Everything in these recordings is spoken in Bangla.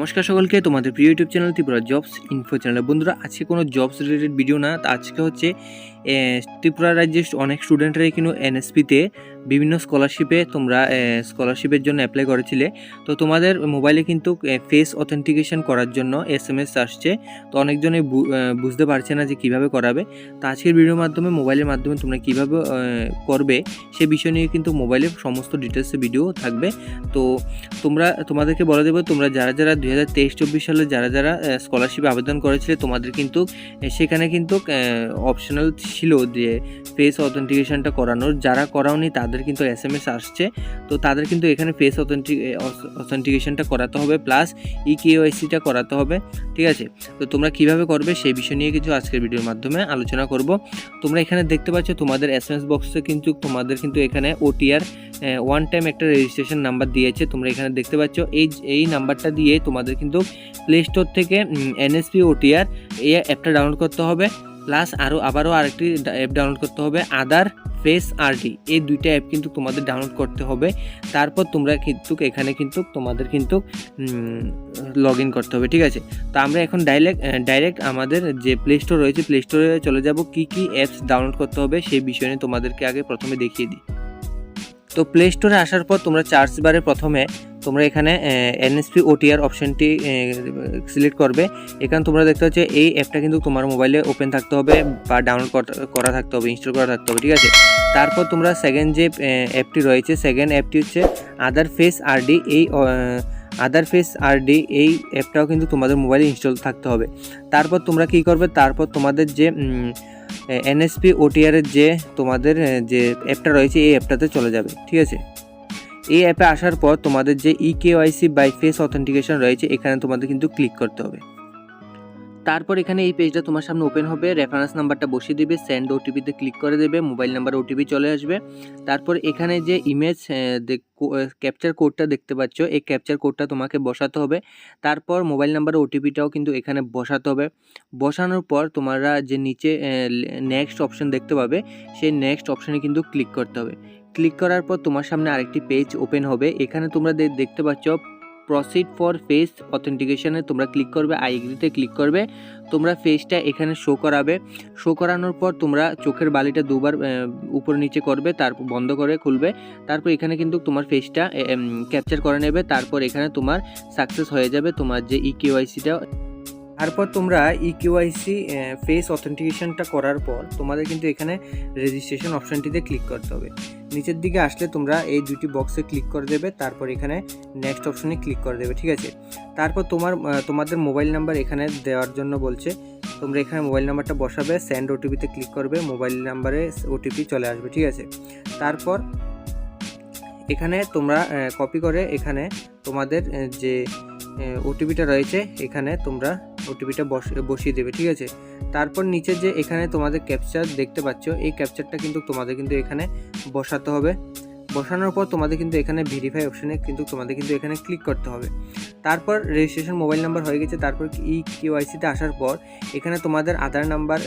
নমস্কার সকলকে, তোমাদের প্রিয় YouTube channel Tripura jobs info channel বন্ধুরা, আজকে কোনো জবস রিলেটেড ভিডিও না আজকে হচ্ছে ত্রিপুরা রাজ্যের অনেক স্টুডেন্টরাই কিন্তু এনএসপিতে বিভিন্ন স্কলারশিপে তোমরা স্কলারশিপের জন্য অ্যাপ্লাই করেছিলে। তো তোমাদের মোবাইলে কিন্তু ফেস অথেন্টিকেশন করার জন্য এস এম এস আসছে। তো অনেকজনে বুঝতে পারছে না যে কীভাবে করাবে। তো আজকের ভিডিওর মাধ্যমে মোবাইলের মাধ্যমে তোমরা কীভাবে করবে, সে বিষয় নিয়ে কিন্তু মোবাইলের সমস্ত ডিটেলসে ভিডিও থাকবে। তো তোমরা, তোমাদেরকে বলে দেবো, তোমরা যারা যারা দুই হাজার তেইশ চব্বিশ সালে যারা যারা স্কলারশিপে আবেদন করেছিলে, তোমাদের কিন্তু সেখানে কিন্তু অপশনাল ছিল যে ফেস অথেন্টিকেশনটা করানোর। যারা করাওনি, তাদের কিন্তু এস এম এস আসছে। তো তাদের কিন্তু এখানে ফেস অথেন্টিক অথেন্টিকেশনটা করাতে হবে প্লাস ই কেওয়াইসিটা করাতে হবে, ঠিক আছে? তো তোমরা কীভাবে করবে সেই বিষয় নিয়ে কিছু আজকের ভিডিওর মাধ্যমে আলোচনা করব। তোমরা এখানে দেখতে পাচ্ছ তোমাদের এস এম এস বক্সে কিন্তু, তোমাদের কিন্তু এখানে ওটিআর ওয়ান টাইম একটা রেজিস্ট্রেশন নাম্বার দিয়েছে। তোমরা এখানে দেখতে পাচ্ছ এই এই নাম্বারটা দিয়ে তোমাদের কিন্তু প্লে স্টোর থেকে এনএসপি ওটিআর এই অ্যাপটা ডাউনলোড করতে হবে। প্লাস আরও আবারও আরেকটি অ্যাপ ডাউনলোড করতে হবে আদার ফেস আরডি এই দুইটা অ্যাপ কিন্তু তোমাদের ডাউনলোড করতে হবে। তারপর তোমরা কিন্তু এখানে কিন্তু তোমাদের কিন্তু লগ ইন করতে হবে, ঠিক আছে? তো আমরা এখন ডাইরেক্ট ডাইরেক্ট আমাদের যে প্লে স্টোর রয়েছে প্লে স্টোরে চলে যাব, কি কি অ্যাপস ডাউনলোড করতে হবে সেই বিষয় নিয়ে তোমাদেরকে আগে প্রথমে দেখিয়ে দিই। তো প্লে স্টোরে আসার পর তোমরা চার্জ বারে প্রথমে তোমরা এখানে এনএসপি ওটিআর অপশনটি সিলেক্ট করবে। এখানে তোমরা দেখতে পাচ্ছ, এই অ্যাপটা কিন্তু তোমার মোবাইলে ওপেন থাকতে হবে বা ডাউনলোড করা থাকতে হবে ইনস্টল করা থাকতে হবে, ঠিক আছে? তারপর তোমরা সেকেন্ড যে অ্যাপটি রয়েছে সেকেন্ড অ্যাপটি হচ্ছে আদার ফেস আরডি এই আদার ফেস আরডি এই অ্যাপটাও কিন্তু তোমাদের মোবাইলে ইনস্টল থাকতে হবে। তারপর তোমরা কি করবে? তারপর তোমাদের যে এনএসপি ওটিআরের যে তোমাদের যে অ্যাপটা রয়েছে, এই অ্যাপটাতে চলে যাবে, ঠিক আছে? এই অ্যাপে আসার পর তোমাদের যে e KYC by face authentication রয়েছে, এখানে তোমাদের কিন্তু ক্লিক করতে হবে। তারপর এখানে এই পেজটা তোমার সামনে ওপেন হবে রেফারেন্স নাম্বারটা বসিয়ে দেবে সেন্ড ওটিপিতে ক্লিক করে দেবে মোবাইল নাম্বার ওটিপি চলে আসবে। তারপর এখানে যে ইমেজ ক্যাপচার কোডটা দেখতে পাচ্ছ, এই ক্যাপচার কোডটা তোমাকে বসাতে হবে। তারপর মোবাইল নাম্বার ওটিপিটাও কিন্তু এখানে বসাতে হবে। বসানোর পর তোমরা যে নিচে নেক্সট অপশন দেখতে পাবে, সেই নেক্সট অপশনে কিন্তু ক্লিক করতে হবে। ক্লিক করার পর তোমার সামনে আরেকটি পেজ ওপেন হবে। এখানে তোমরা দেখতে পাচ্ছ প্রসিড ফর ফেস অথেন্টিকেশনে তোমরা ক্লিক করবে আই এগ্রিতে ক্লিক করবে। তোমরা ফেসটা এখানে শো করাবে। শো করানোর পর তোমরা চোখের বালিটা দুবার উপর নিচে করবে, তারপর বন্ধ করে খুলবে। তারপর এখানে কিন্তু তোমার ফেসটা ক্যাপচার করে নেবে। তারপর এখানে তোমার সাকসেস হয়ে যাবে তোমার যে ই কেওয়াইসিটা তারপর তোমরা ই কেওয়াইসি ফেস অথেন্টিকেশনটা করার পর তোমাদের কিন্তু এখানে রেজিস্ট্রেশন অপশানটিতে ক্লিক করতে হবে। নিচের দিকে আসলে তোমরা এই দুটি বক্সে ক্লিক করে দেবে, তারপর এখানে নেক্সট অপশনে ক্লিক করে দেবে, ঠিক আছে? তারপর তোমার তোমাদের মোবাইল নাম্বার এখানে দেওয়ার জন্য বলছে, তোমরা এখানে মোবাইল নাম্বারটা বসাবে সেন্ড ওটিপিতে ক্লিক করবে মোবাইল নাম্বারে ওটিপি চলে আসবে, ঠিক আছে? তারপর এখানে তোমরা কপি করে এখানে তোমাদের যে ওটিপিটা রয়েছে, এখানে তোমরা ওটিপিটা বসিয়ে দেবে, ঠিক আছে? তারপর নিচে যে এখানে তোমাদের ক্যাপচার দেখতে পাচ্ছ, এই ক্যাপচারটা কিন্তু তোমাদের কিন্তু এখানে বসাতে হবে। বসানোর পর তোমাদের কিন্তু এখানে ভেরিফাই অপশনে কিন্তু তোমাদের কিন্তু এখানে ক্লিক করতে হবে। তারপর রেজিস্ট্রেশন মোবাইল নাম্বার হয়ে গেছে, তারপর ই কেওয়াইসিতে আসার পর এখানে তোমাদের আধার নাম্বার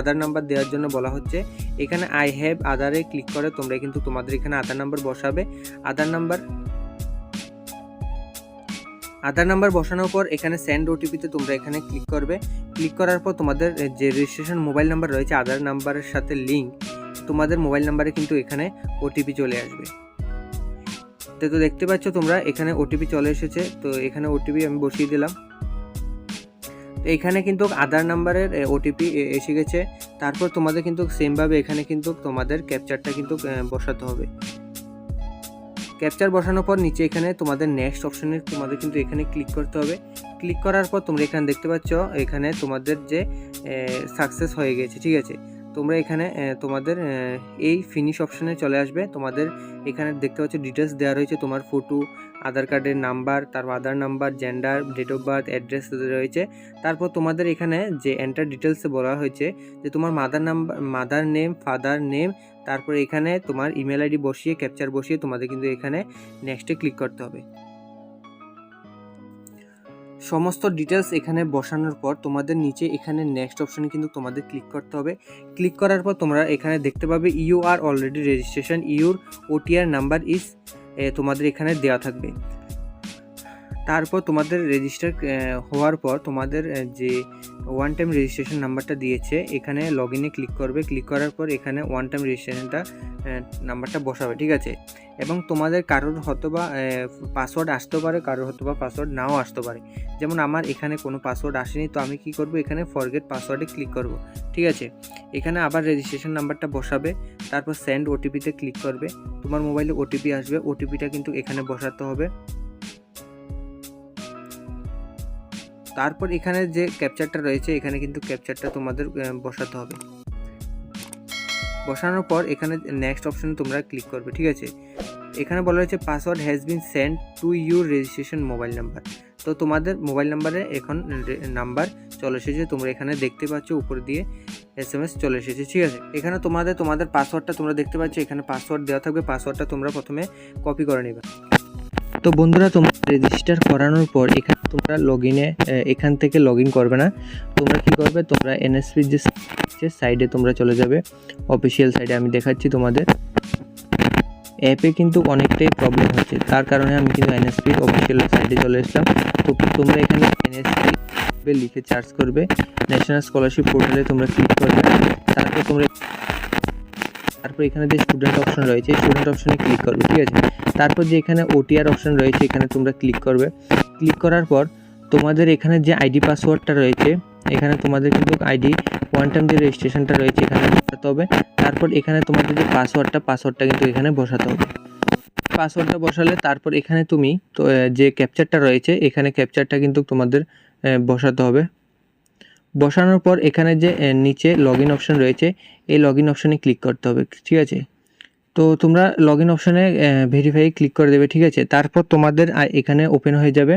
আধার নাম্বার দেওয়ার জন্য বলা হচ্ছে। এখানে আই হ্যাভ আধারে ক্লিক করে তোমরা কিন্তু তোমাদের এখানে আধার নাম্বার বসাবে। আধার নাম্বার আধার নাম্বার বসানোর পর এখানে সেন্ড ওটিপিতে তোমরা এখানে ক্লিক করবে। ক্লিক করার পর তোমাদের যে রেজিস্ট্রেশন মোবাইল নাম্বার রয়েছে, আধার নাম্বারের সাথে লিঙ্ক তোমাদের মোবাইল নাম্বারে কিন্তু এখানে ওটিপি চলে আসবে। তো তো দেখতে পাচ্ছ তোমরা, এখানে ওটিপি চলে এসেছে। তো, এখানে ওটিপি আমি বসিয়ে দিলাম। তো, এখানে কিন্তু আধার নাম্বারের ওটিপি এসে গেছে। তারপর তোমাদের কিন্তু সেমভাবে এখানে কিন্তু তোমাদের ক্যাপচারটা কিন্তু বসাতে হবে। ক্যাপচার বসানোর পর নিচে এখানে তোমাদের নেক্সট অপশনে তোমাদের কিন্তু এখানে ক্লিক করতে হবে। ক্লিক করার পর তোমরা এখানে দেখতে পাচ্ছ, এখানে তোমাদের যে সাকসেস হয়ে গেছে, ঠিক আছে? তোমরা এখানে তোমাদের এই ফিনিশ অপশনে চলে আসবে। তোমাদের এখানে দেখতে পাচ্ছ ডিটেলস দেওয়া রয়েছে। তোমার ফটো আধার কার্ডের নাম্বার তারপর Aadhaar number gender date of birth address রয়েছে। তারপর তোমাদের এখানে যে এন্টার ডিটেলসে বলা হয়েছে, যে তোমার mother number mother name father name তারপর এখানে তোমার ইমেল আইডি বসিয়ে ক্যাপচার বসিয়ে তোমাদের কিন্তু এখানে নেক্সটে ক্লিক করতে হবে। সমস্ত ডিটেলস এখানে বসানোর পর তোমাদের নিচে এখানে নেক্সট অপশানে কিন্তু তোমাদের ক্লিক করতে হবে। ক্লিক করার পর তোমরা এখানে দেখতে পাবে you are already registration your OTR number is তোমাদের এখানে দেওয়া থাকবে। তারপর তোমাদের রেজিস্টার হওয়ার পর তোমাদের যে ওয়ান টাইম রেজিস্ট্রেশন নাম্বারটা দিয়েছে, এখানে লগ ইনে ক্লিক করবে। ক্লিক করার পর এখানে ওয়ান টাইম রেজিস্ট্রেশনটা নাম্বারটা বসাবে, ঠিক আছে? এবং তোমাদের কারোর হয়তো বা পাসওয়ার্ড আসতে পারে, কারোর হয়তো বা পাসওয়ার্ড নাও আসতে পারে। যেমন আমার এখানে কোনো পাসওয়ার্ড আসেনি, তো আমি কি করব? এখানে ফরগেট পাসওয়ার্ডে ক্লিক করব, ঠিক আছে? এখানে আবার রেজিস্ট্রেশন নাম্বারটা বসাবে, তারপর সেন্ড ওটিপিতে ক্লিক করবে। তোমার মোবাইলে ওটিপি আসবে ওটিপিটা কিন্তু এখানে বসাতে হবে। তারপর এখানে যে ক্যাপচারটা রয়েছে, এখানে কিন্তু ক্যাপচারটা তোমাদের বসাতে হবে। বসানোর পর এখানে নেক্সট অপশানে তোমরা ক্লিক করবে, ঠিক আছে? এখানে বলা হয়েছে password has been send to your registration mobile number তো তোমাদের মোবাইল নাম্বারে এখন নাম্বার চলে এসেছে, তোমরা এখানে দেখতে পাচ্ছ, উপর দিয়ে এস এম এস চলে এসেছে, ঠিক আছে? এখানে তোমাদের তোমাদের পাসওয়ার্ডটা তোমরা দেখতে পাচ্ছ, এখানে পাসওয়ার্ড দেওয়া থাকবে পাসওয়ার্ডটা তোমরা প্রথমে কপি করে নেবে। তো বন্ধুরা, তোমরা রেজিস্টার করানোর পর এখানে তোমরা লগ ইনে এখান থেকে লগ ইন করবে না। তোমরা কি করবে? তোমরা এনএসপির যে সাইডে তোমরা চলে যাবে অফিসিয়াল সাইডে আমি দেখাচ্ছি তোমাদের। অ্যাপে কিন্তু অনেকটাই প্রবলেম হচ্ছে। তার কারণে আমি কিন্তু এনএসপির অফিসিয়াল সাইডে চলে এসলাম তো তোমরা এখানে এনএসপি লিখে সার্চ করবে। ন্যাশনাল স্কলারশিপ পোর্টালে তোমরা ক্লিক করবে। তারপর তোমরা তারপর এখানে যে স্টুডেন্ট অপশন রয়েছে স্টুডেন্ট অপশনে ক্লিক করবে, ঠিক আছে? তারপর যে এখানে ওটিআর অপশন রয়েছে, এখানে তোমরা ক্লিক করবে। ক্লিক করার পর তোমাদের এখানে যে আইডি পাসওয়ার্ডটা রয়েছে, এখানে তোমাদের কিন্তু আইডি ওয়ান টাইম যে রেজিস্ট্রেশনটা রয়েছে, এখানে বসাতে হবে। তারপর এখানে তোমাদের যে পাসওয়ার্ডটা পাসওয়ার্ডটা কিন্তু এখানে বসাতে হবে। পাসওয়ার্ডটা বসালে তারপর এখানে তুমি, তো যে ক্যাপচারটা রয়েছে, এখানে ক্যাপচারটা কিন্তু তোমাদের বসাতে হবে। বসানোর পর এখানে যে নিচে লগ ইন অপশন রয়েছে, এই লগ ইন অপশানে ক্লিক করতে হবে। ঠিক আছে? তো তোমরা লগ ইন অপশানে ভেরিফাই ক্লিক করে দেবে, ঠিক আছে? তারপর তোমাদের এখানে ওপেন হয়ে যাবে।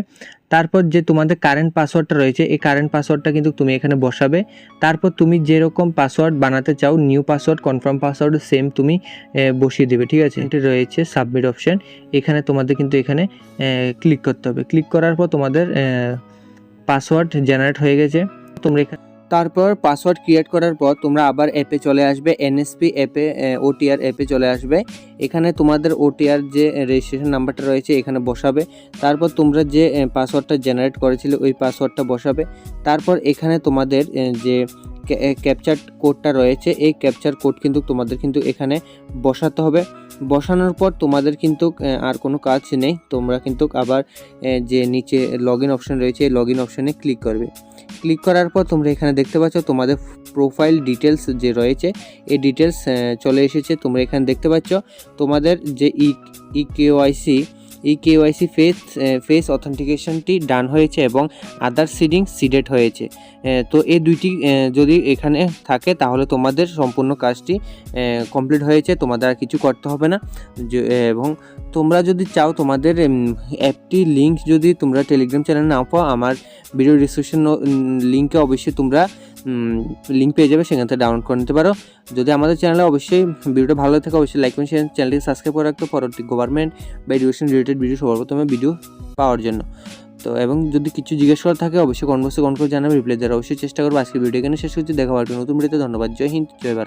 তারপর যে তোমাদের কারেন্ট পাসওয়ার্ডটা রয়েছে, এই কারেন্ট পাসওয়ার্ডটা কিন্তু তুমি এখানে বসাবে। তারপর তুমি যেরকম পাসওয়ার্ড বানাতে চাও new password confirm password same তুমি বসিয়ে দেবে, ঠিক আছে? এটা রয়েছে সাবমিট অপশন এখানে তোমাদের কিন্তু এখানে ক্লিক করতে হবে। ক্লিক করার পর তোমাদের পাসওয়ার্ড জেনারেট হয়ে গেছে। তোমরা এখানে তারপর পাসওয়ার্ড ক্রিয়েট করার পর তোমরা আবার অ্যাপে চলে আসবে এনএসপি অ্যাপে ওটিআর অ্যাপে চলে আসবে। এখানে তোমাদের ওটিআর যে রেজিস্ট্রেশন নাম্বারটা রয়েছে এখানে বসাবে। তারপর তোমরা যে পাসওয়ার্ডটা জেনারেট করেছিলে ওই পাসওয়ার্ডটা বসাবে। তারপর এখানে তোমাদের যে ক্যাপচার কোডটা রয়েছে। এই ক্যাপচার কোড কিন্তু তোমাদের কিন্তু এখানে বসাতে হবে। বসানোর পর তোমাদের কিন্তু আর কোনো কাজ নেই। তোমরা কিন্তু আবার যে নিচে লগ ইন অপশন রয়েছে, এই লগ ইন অপশনে ক্লিক করবে। ক্লিক করার পর তোমরা এখানে দেখতে পাচ্ছ, তোমাদের প্রোফাইল ডিটেলস যে রয়েছে, এই ডিটেলস চলে এসেছে। তোমরা এখানে দেখতে পাচ্ছ, তোমাদের যে ই ই কেওয়াইসি এই কেওয়াইসি ফেস ফেস অথেন্টিকেশনটি ডান হয়েছে এবং আদার সিডিং সিডেড হয়েছে। তো এই দুইটি যদি এখানে থাকে তাহলে তোমাদের সম্পূর্ণ কাজটি কমপ্লিট হয়েছে, তোমাদের আর কিছু করতে হবে না। এবং তোমরা যদি চাও তোমাদের অ্যাপটি লিঙ্ক যদি তোমরা টেলিগ্রাম চ্যানেল নাও পাও, আমার ভিডিও ডিসক্রিপশন লিঙ্কে অবশ্যই তোমরা লিঙ্ক পেয়ে যাবে, সেখান থেকে ডাউনলোড করে নিতে পারো। যদি আমাদের চ্যানেলে অবশ্যই ভিডিওটা ভালো থাকে, অবশ্যই লাইক করুন চ্যানেলটি সাবস্ক্রাইব করে রাখতে পরবর্তী গভর্নমেন্ট বা এডুকেশন রিলেটেড ভিডিও সবার ভিডিও পাওয়ার জন্য। তো, এবং যদি কিছু জিজ্ঞেস করা থাকে, অবশ্যই কনভার্সে কন করে জানাবে। রিপ্লাই দেওয়ার অবশ্যই চেষ্টা করব। আজকে ভিডিও এখানে শেষ করছি। দেখা হবে নতুন ভিডিওতে ধন্যবাদ। জয় হিন্দ। জয় ভারত।